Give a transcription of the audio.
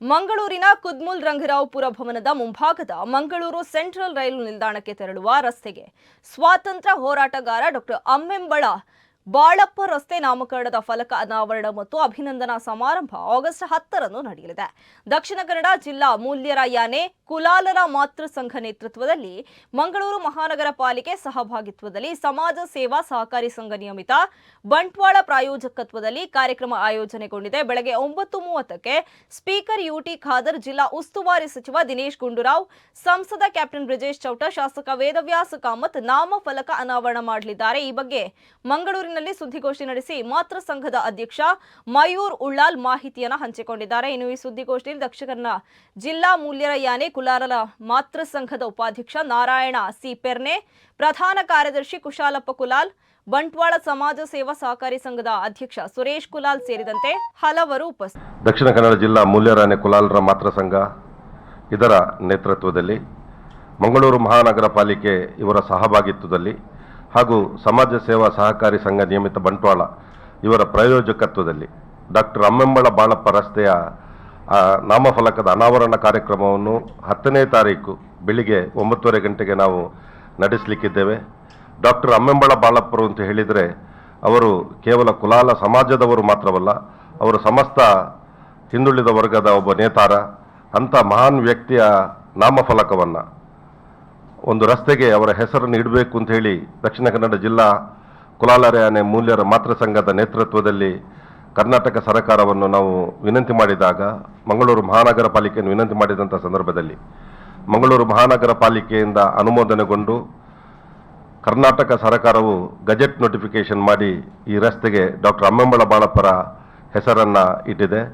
ಮಂಗಳೂರಿನ ಕುದ್ಮುಲ್ ರಂಗರಾವ್ಪುರ ಭವನದ ಮುಂಭಾಗದ ಮಂಗಳೂರು ಸೆಂಟ್ರಲ್ ರೈಲು ನಿಲ್ದಾಣಕ್ಕೆ ತೆರಳುವ ರಸ್ತೆಗೆ ಸ್ವಾತಂತ್ರ್ಯ ಹೋರಾಟಗಾರ ಡಾಕ್ಟರ್ ಅಮ್ಮೆಂಬಳ ಬಾಳಪ್ಪ ರಸ್ತೆ ನಾಮಕರಣದ ಫಲಕ ಅನಾವರಣ ಮತ್ತು ಅಭಿನಂದನಾ ಸಮಾರಂಭ ಆಗಸ್ಟ್ ಹತ್ತರಂದು ನಡೆಯಲಿದೆ. ದಕ್ಷಿಣ ಕನ್ನಡ ಜಿಲ್ಲಾ ಮೂಲ್ಯರ ಯಾನೆ ಕುಲಾಲರ ಮಾತೃ ಸಂಘ ನೇತೃತ್ವದಲ್ಲಿ ಮಂಗಳೂರು ಮಹಾನಗರ ಪಾಲಿಕೆ ಸಹಭಾಗಿತ್ವದಲ್ಲಿ ಸಮಾಜ ಸೇವಾ ಸಹಕಾರಿ ಸಂಘ ನಿಯಮಿತ ಬಂಟ್ವಾಳ ಪ್ರಾಯೋಜಕತ್ವದಲ್ಲಿ ಕಾರ್ಯಕ್ರಮ ಆಯೋಜನೆಗೊಂಡಿದೆ. ಬೆಳಗ್ಗೆ ಒಂಬತ್ತು ಮೂವತ್ತಕ್ಕೆ ಸ್ಪೀಕರ್ ಯುಟಿ ಖಾದರ್, ಜಿಲ್ಲಾ ಉಸ್ತುವಾರಿ ಸಚಿವ ದಿನೇಶ್ ಗುಂಡೂರಾವ್, ಸಂಸದ ಕ್ಯಾಪ್ಟನ್ ಬ್ರಿಜೇಶ್ ಚೌಟ, ಶಾಸಕ ವೇದವ್ಯಾಸ ಕಾಮತ್ ನಾಮಫಲಕ ಅನಾವರಣ ಮಾಡಲಿದ್ದಾರೆ. ಈ ಬಗ್ಗೆ ಮಂಗಳೂರಿನಲ್ಲಿ ಸುದ್ದಿಗೋಷ್ಠಿ ನಡೆಸಿ ಮಾತೃ ಸಂಘದ ಅಧ್ಯಕ್ಷ ಮಯೂರ್ ಉಳ್ಳಾಲ್ ಮಾಹಿತಿಯನ್ನು ಹಂಚಿಕೊಂಡಿದ್ದಾರೆ. ಇನ್ನು ಈ ಸುದ್ದಿಗೋಷ್ಠಿಯಲ್ಲಿ ದಕ್ಷಿಣ ಜಿಲ್ಲಾ ಮೂಲ್ಯರ ಯಾನೆ ಕುಲಾರಲ ಮಾತೃ ಸಂಘದ ಉಪಾಧ್ಯಕ್ಷ ನಾರಾಯಣ ಸಿ. ಪೆರ್ನೆ, ಪ್ರಧಾನ ಕಾರ್ಯದರ್ಶಿ ಕುಶಾಲಪ್ಪ ಕುಲಾಲ್, ಬಂಟ್ವಾಳ ಸಮಾಜ ಸೇವಾ ಸಹಕಾರಿ ಸಂಘದ ಅಧ್ಯಕ್ಷ ಸುರೇಶ್ ಕುಲಾಲ್ ಸೇರಿದಂತೆ ಹಲವರು ಉಪಸ್ಥಿತ ದಕ್ಷಿಣ ಕನ್ನಡ ಜಿಲ್ಲಾ ಮೂಲ್ಯರಾನೆ ಕುಲಾಲರ ಮಾತೃ ಸಂಘ ಇದರ ನೇತೃತ್ವದಲ್ಲಿ ಮಂಗಳೂರು ಮಹಾನಗರ ಪಾಲಿಕೆ ಇವರ ಸಹಭಾಗಿತ್ವದಲ್ಲಿ ಹಾಗೂ ಸಮಾಜ ಸೇವಾ ಸಹಕಾರಿ ಸಂಘ ನಿಯಮಿತ ಬಂಟ್ವಾಳ, ಇವರ ಪ್ರಾಯೋಜಕತ್ವದಲ್ಲಿ ಡಾಕ್ಟರ್ ಅಮ್ಮೆಂಬಳ ಬಾಳಪ್ಪ ರಸ್ತೆಯ ನಾಮಫಲಕದ ಅನಾವರಣ ಕಾರ್ಯಕ್ರಮವನ್ನು ಹತ್ತನೇ ತಾರೀಕು ಬೆಳಿಗ್ಗೆ ಒಂಬತ್ತುವರೆ ಗಂಟೆಗೆ ನಾವು ನಡೆಸಲಿಕ್ಕಿದ್ದೇವೆ. ಡಾಕ್ಟರ್ ಅಮ್ಮೆಂಬಳ ಬಾಳಪ್ಪರು ಅಂತ ಹೇಳಿದರೆ, ಅವರು ಕೇವಲ ಕುಲಾಲ ಸಮಾಜದವರು ಮಾತ್ರವಲ್ಲ, ಅವರು ಸಮಸ್ತ ಹಿಂದುಳಿದ ವರ್ಗದ ಒಬ್ಬ ನೇತಾರ, ಅಂಥ ಮಹಾನ್ ವ್ಯಕ್ತಿಯ ನಾಮಫಲಕವನ್ನು ಒಂದು ರಸ್ತೆಗೆ ಅವರ ಹೆಸರನ್ನು ಇಡಬೇಕು ಅಂತ ಹೇಳಿ ದಕ್ಷಿಣ ಕನ್ನಡ ಜಿಲ್ಲಾ ಕುಲಾಲರಾಯನೆ ಮೂಲ್ಯರ ಮಾತೃ ಸಂಘದ ನೇತೃತ್ವದಲ್ಲಿ ಕರ್ನಾಟಕ ಸರ್ಕಾರವನ್ನು ನಾವು ವಿನಂತಿ ಮಾಡಿದಾಗ, ಮಂಗಳೂರು ಮಹಾನಗರ ಪಾಲಿಕೆಯನ್ನು ವಿನಂತಿ ಮಾಡಿದಂಥ ಸಂದರ್ಭದಲ್ಲಿ, ಮಂಗಳೂರು ಮಹಾನಗರ ಪಾಲಿಕೆಯಿಂದ ಅನುಮೋದನೆಗೊಂಡು ಕರ್ನಾಟಕ ಸರ್ಕಾರವು ಗಜೆಟ್ ನೋಟಿಫಿಕೇಷನ್ ಮಾಡಿ ಈ ರಸ್ತೆಗೆ ಡಾಕ್ಟರ್ ಅಮ್ಮಂಬಳ ಬಾಳಪ್ಪರ ಹೆಸರನ್ನು ಇಟ್ಟಿದೆ.